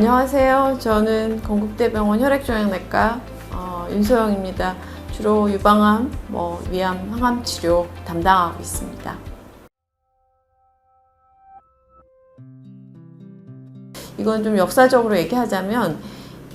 안녕하세요. 저는 건국대병원 혈액종양내과 어, 윤소영입니다. 주로 유방암, 뭐 위암, 항암 치료 담당하고 있습니다. 이건 좀 역사적으로 얘기하자면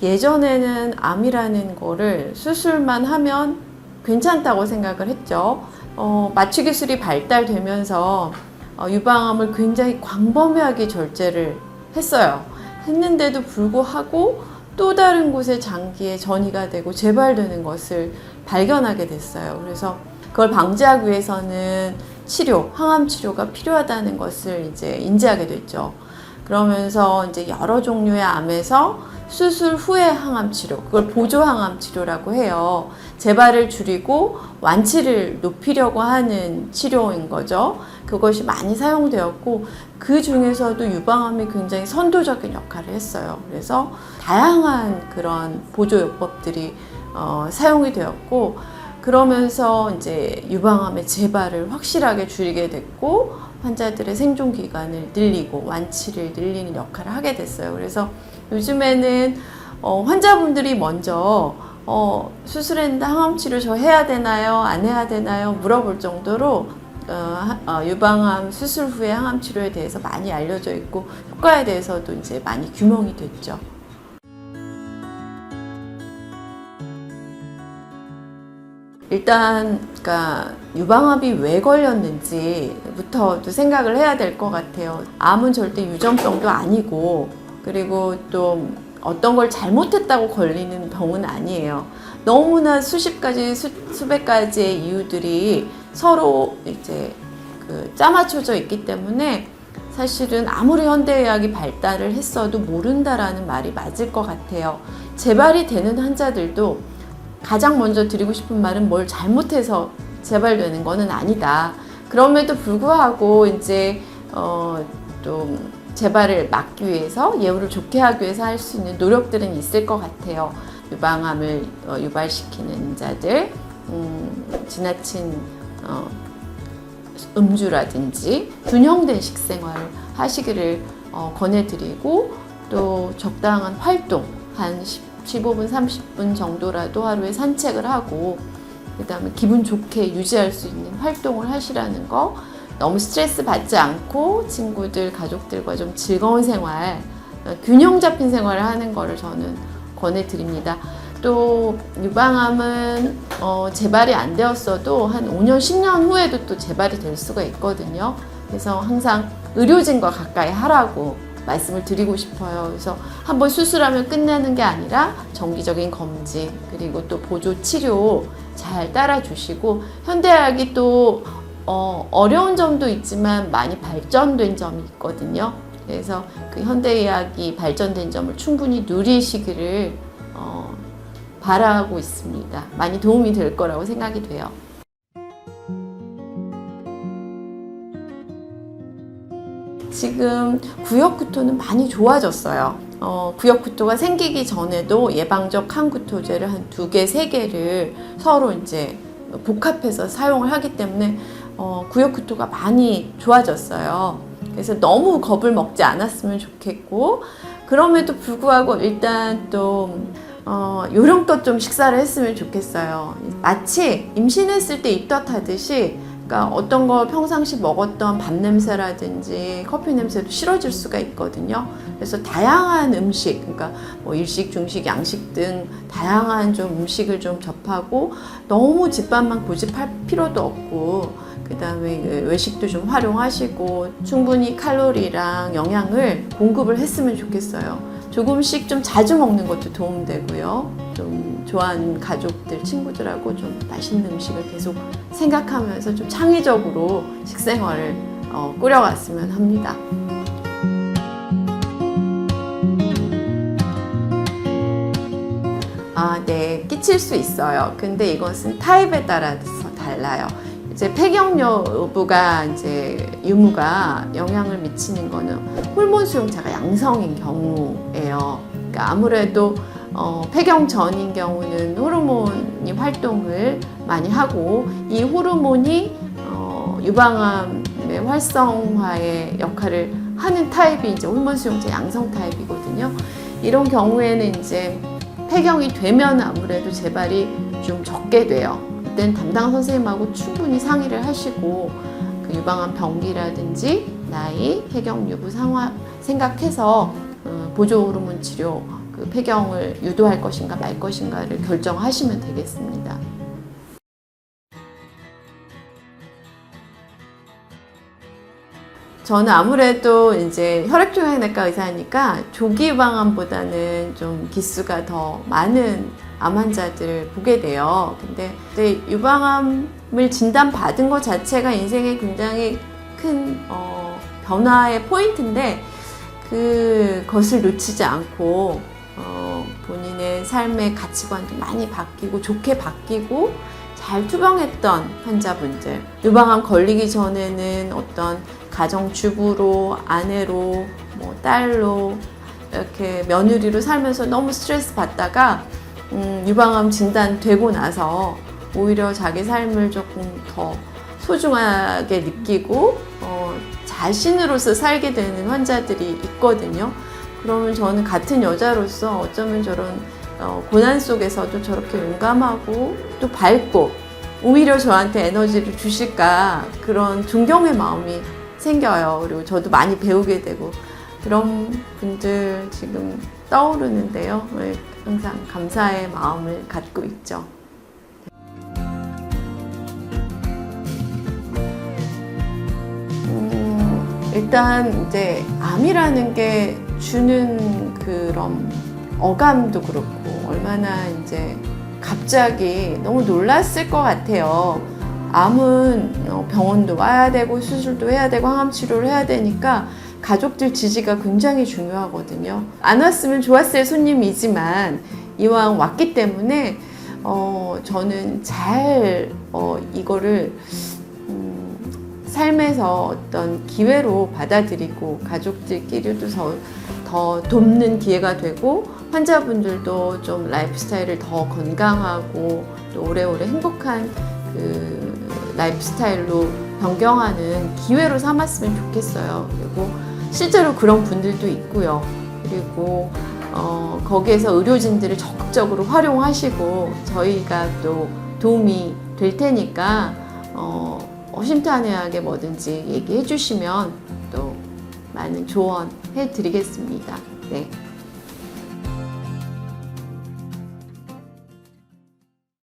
예전에는 암이라는 거를 수술만 하면 괜찮다고 생각을 했죠. 어, 마취 기술이 발달되면서 어, 유방암을 굉장히 광범위하게 절제를 했어요. 했는데도 불구하고 또 다른 곳에 장기에 전이가 되고 재발되는 것을 발견하게 됐어요. 그래서 그걸 방지하기 위해서는 치료, 항암 치료가 필요하다는 것을 이제 인지하게 됐죠. 그러면서 이제 여러 종류의 암에서 수술 후에 항암 치료, 그걸 보조 항암 치료라고 해요. 재발을 줄이고 완치를 높이려고 하는 치료인 거죠. 그것이 많이 사용되었고 그 중에서도 유방암이 굉장히 선도적인 역할을 했어요. 그래서 다양한 그런 보조요법들이 어, 사용이 되었고 그러면서 이제 유방암의 재발을 확실하게 줄이게 됐고 환자들의 생존 기간을 늘리고 완치를 늘리는 역할을 하게 됐어요. 그래서 요즘에는 어, 환자분들이 먼저 어, 수술했는데 항암 치료 저 해야 되나요? 안 해야 되나요? 물어볼 정도로 어, 하- 어, 유방암 수술 후에 항암 치료에 대해서 많이 알려져 있고 효과에 대해서도 이제 많이 규명이 됐죠. 일단 그러니까 유방암이 왜 걸렸는지부터도 생각을 해야 될 것 같아요. 암은 절대 유전병도 아니고 그리고 또 어떤 걸 잘못했다고 걸리는 병은 아니에요. 너무나 수십 가지 수, 수백 가지의 이유들이 서로 이제 그 짜맞춰져 있기 때문에 사실은 아무리 현대의학이 발달을 했어도 모른다라는 말이 맞을 것 같아요. 재발이 되는 환자들도 가장 먼저 드리고 싶은 말은 뭘 잘못해서 재발되는 거는 아니다. 그럼에도 불구하고 이제 어좀 재발을 막기 위해서 예후를 좋게 하기 위해서 할 수 있는 노력들은 있을 것 같아요. 유방암을 어, 유발시키는 자들, 음, 지나친 어, 음주라든지 균형된 식생활 하시기를 어, 권해드리고 또 적당한 활동 한 10, 15분, 30분 정도라도 하루에 산책을 하고 그다음에 기분 좋게 유지할 수 있는 활동을 하시라는 거 너무 스트레스 받지 않고 친구들, 가족들과 좀 즐거운 생활, 어, 균형 잡힌 생활을 하는 거를 저는 권해드립니다. 또 유방암은 어, 재발이 안 되었어도 한 5년, 10년 후에도 또 재발이 될 수가 있거든요. 그래서 항상 의료진과 가까이 하라고 말씀을 드리고 싶어요. 그래서 한번 수술하면 끝내는 게 아니라 정기적인 검진 그리고 또 보조 치료 잘 따라주시고 현대의학이 또 어, 어려운 점도 있지만 많이 발전된 점이 있거든요. 그래서 그 현대의학이 발전된 점을 충분히 누리시기를 어, 바라고 있습니다. 많이 도움이 될 거라고 생각이 돼요. 지금 구역구토는 많이 좋아졌어요. 어, 구역구토가 생기기 전에도 예방적 항구토제를 한 두 개, 세 개를 서로 이제 복합해서 사용을 하기 때문에 어, 구역구토가 많이 좋아졌어요. 그래서 너무 겁을 먹지 않았으면 좋겠고 그럼에도 불구하고 일단 또 어, 요령껏 좀 식사를 했으면 좋겠어요. 마치 임신했을 때 입덧하듯이 그러니까 어떤 거 평상시 먹었던 밥 냄새라든지 커피 냄새도 싫어질 수가 있거든요. 그래서 다양한 음식, 그러니까 뭐 일식, 중식, 양식 등 다양한 좀 음식을 좀 접하고 너무 집밥만 고집할 필요도 없고 그다음에 그 외식도 좀 활용하시고 충분히 칼로리랑 영양을 공급을 했으면 좋겠어요. 조금씩 좀 자주 먹는 것도 도움되고요. 좀 좋아하는 가족들, 친구들하고 좀 맛있는 음식을 계속 생각하면서 좀 창의적으로 식생활을 어, 꾸려갔으면 합니다. 아, 네, 끼칠 수 있어요. 근데 이것은 타입에 따라서 달라요. 이제 폐경 여부가 이제 유무가 영향을 미치는 거는 호르몬 수용자가 양성인 경우예요. 그러니까 아무래도 어, 폐경 전인 경우는 호르몬이 활동을 많이 하고 이 호르몬이 어, 유방암의 활성화의 역할을 하는 타입이 이제 호르몬 수용자 양성 타입이거든요. 이런 경우에는 이제 폐경이 되면 아무래도 재발이 좀 적게 돼요. 그땐 담당 선생님하고 충분히 상의를 하시고 그 유방암 병기라든지 나이, 폐경 유부 상황 생각해서 어, 보조 호르몬 치료 그 폐경을 유도할 것인가 말 것인가를 결정하시면 되겠습니다. 저는 아무래도 이제 혈액종양내과 의사니까 조기 유방암보다는 좀 기수가 더 많은 암 환자들을 보게 돼요. 근데 유방암을 진단받은 것 자체가 인생에 굉장히 큰 어, 변화의 포인트인데 그것을 놓치지 않고 어, 본인의 삶의 가치관도 많이 바뀌고 좋게 바뀌고 잘 투병했던 환자분들 유방암 걸리기 전에는 어떤 가정주부로 아내로 뭐 딸로 이렇게 며느리로 살면서 너무 스트레스 받다가 음, 유방암 진단되고 나서 오히려 자기 삶을 조금 더 소중하게 느끼고 어, 자신으로서 살게 되는 환자들이 있거든요. 그러면 저는 같은 여자로서 어쩌면 저런 어, 고난 속에서도 저렇게 용감하고 또 밝고 오히려 저한테 에너지를 주실까 그런 존경의 마음이 생겨요. 그리고 저도 많이 배우게 되고 그런 분들 지금 떠오르는데요. 네, 항상 감사의 마음을 갖고 있죠. 음, 일단 이제 암이라는 게 주는 그런 어감도 그렇고 얼마나 이제 갑자기 너무 놀랐을 것 같아요. 암은 어, 병원도 와야 되고 수술도 해야 되고 항암 치료를 해야 되니까 가족들 지지가 굉장히 중요하거든요. 안 왔으면 좋았을 손님이지만 이왕 왔기 때문에 어, 저는 잘 어, 이거를 음, 삶에서 어떤 기회로 받아들이고 가족들끼리도 더, 더 돕는 기회가 되고 환자분들도 좀 라이프 스타일을 더 건강하고 또 오래오래 행복한 그 라이프 스타일로 변경하는 기회로 삼았으면 좋겠어요. 그리고 실제로 그런 분들도 있고요. 그리고 어, 거기에서 의료진들을 적극적으로 활용하시고 저희가 또 도움이 될 테니까 어, 어심탄회하게 뭐든지 얘기해 주시면 또 많은 조언 해 드리겠습니다. 네.